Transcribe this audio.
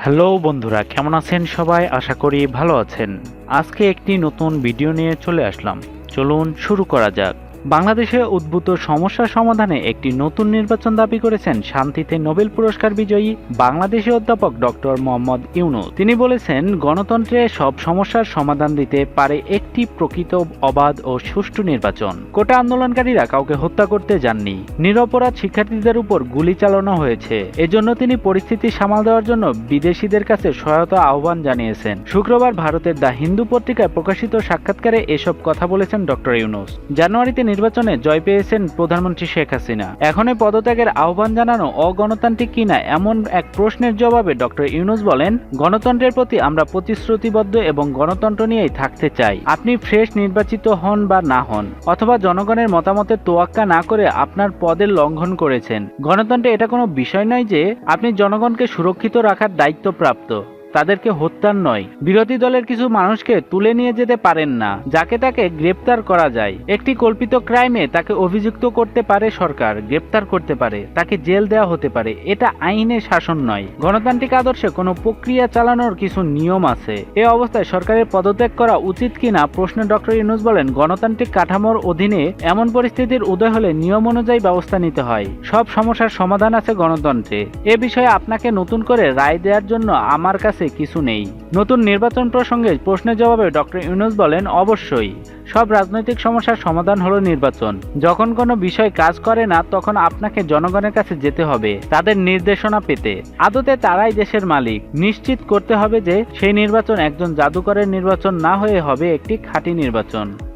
Hello বন্ধুরা, কেমন আছেন সবাই? আশা করি ভালো আছেন। আজকে একটি নতুন ভিডিও নিয়ে চলে আসলাম। চলুন শুরু করা যাক। বাংলাদেশে উদ্ভূত সমস্যা সমাধানে একটি নতুন নির্বাচন দাবি করেছেন শান্তিতে নোবেল পুরস্কার বিজয়ী বাংলাদেশি অধ্যাপক ডক্টর মোহাম্মদ ইউনুস। তিনি বলেছেন, গণতন্ত্রে সব সমস্যার সমাধান দিতে পারে একটি প্রকৃত অবাধ ও সুষ্ঠু নির্বাচন। কোটা আন্দোলনকারীরা কাউকে হত্যা করতে যাননি। নিরপরাধ শিক্ষার্থীদের উপর গুলি চালানো হয়েছে। এজন্য তিনি পরিস্থিতি সামাল দেওয়ার জন্য বিদেশিদের কাছে সহায়তা আহ্বান জানিয়েছেন। শুক্রবার ভারতের দ্য হিন্দু পত্রিকায় প্রকাশিত সাক্ষাৎকারে এসব কথা বলেছেন ডক্টর ইউনুস। জানুয়ারিতে নির্বাচনে জয় পেয়েছেন প্রধানমন্ত্রী শেখ হাসিনা। এখন এই পদত্যাগের আহ্বান জানানো অগণতান্ত্রিক কিনা এমন এক প্রশ্নের জবাবে ডক্টর ইউনুস বলেন, গণতন্ত্রের প্রতি আমরা প্রতিশ্রুতিবদ্ধ এবং গণতন্ত্র নিয়েই থাকতে চাই। আপনি ফ্রেশ নির্বাচিত হন বা না হন, অথবা জনগণের মতামতের তোয়াক্কা না করে আপনার পদের লঙ্ঘন করেছেন। গণতন্ত্রে এটা কোনো বিষয় নয় যে আপনি জনগণকে সুরক্ষিত রাখার দায়িত্বপ্রাপ্ত। তাদেরকে হত্যার নয়। বিরোধী দলের কিছু মানুষকে তুলে নিয়ে যেতে পারেন না, যাকে তাকে গ্রেপ্তার করা যায়। একটি কল্পিত ক্রাইমে তাকে অভিযুক্ত করতে পারে সরকার, গ্রেপ্তার করতে পারে, তাকে জেল দেওয়া হতে পারে। এটা আইনের শাসন নয়। গণতান্ত্রিক আদর্শে কোনো প্রক্রিয়া চালানোর কিছু নিয়ম আছে। এ অবস্থায় সরকারের পদত্যাগ করা উচিত কিনা প্রশ্নে ডক্টর ইউনুস বলেন, গণতান্ত্রিক কাঠামোর অধীনে এমন পরিস্থিতির উদয় হলে নিয়ম অনুযায়ী ব্যবস্থা নিতে হয়। সব সমস্যার সমাধান আছে গণতন্ত্রে। এ বিষয়ে আপনাকে নতুন করে রায় দেওয়ার জন্য আমার কাছে কিছু নেই। নতুন নির্বাচন প্রসঙ্গে প্রশ্নের জবাবে ডক্টর ইউনুস বলেন, অবশ্যই। সব রাজনৈতিক সমস্যার সমাধান হলো নির্বাচন। যখন কোনো বিষয় কাজ করে না, তখন আপনাকে জনগণের কাছে যেতে হবে, তাদের নির্দেশনা পেতে। আদতে তারাই দেশের মালিক। নিশ্চিত করতে হবে যে, সেই নির্বাচন একজন জাদুকরের নির্বাচন না হয়ে হবে একটি খাঁটি নির্বাচন।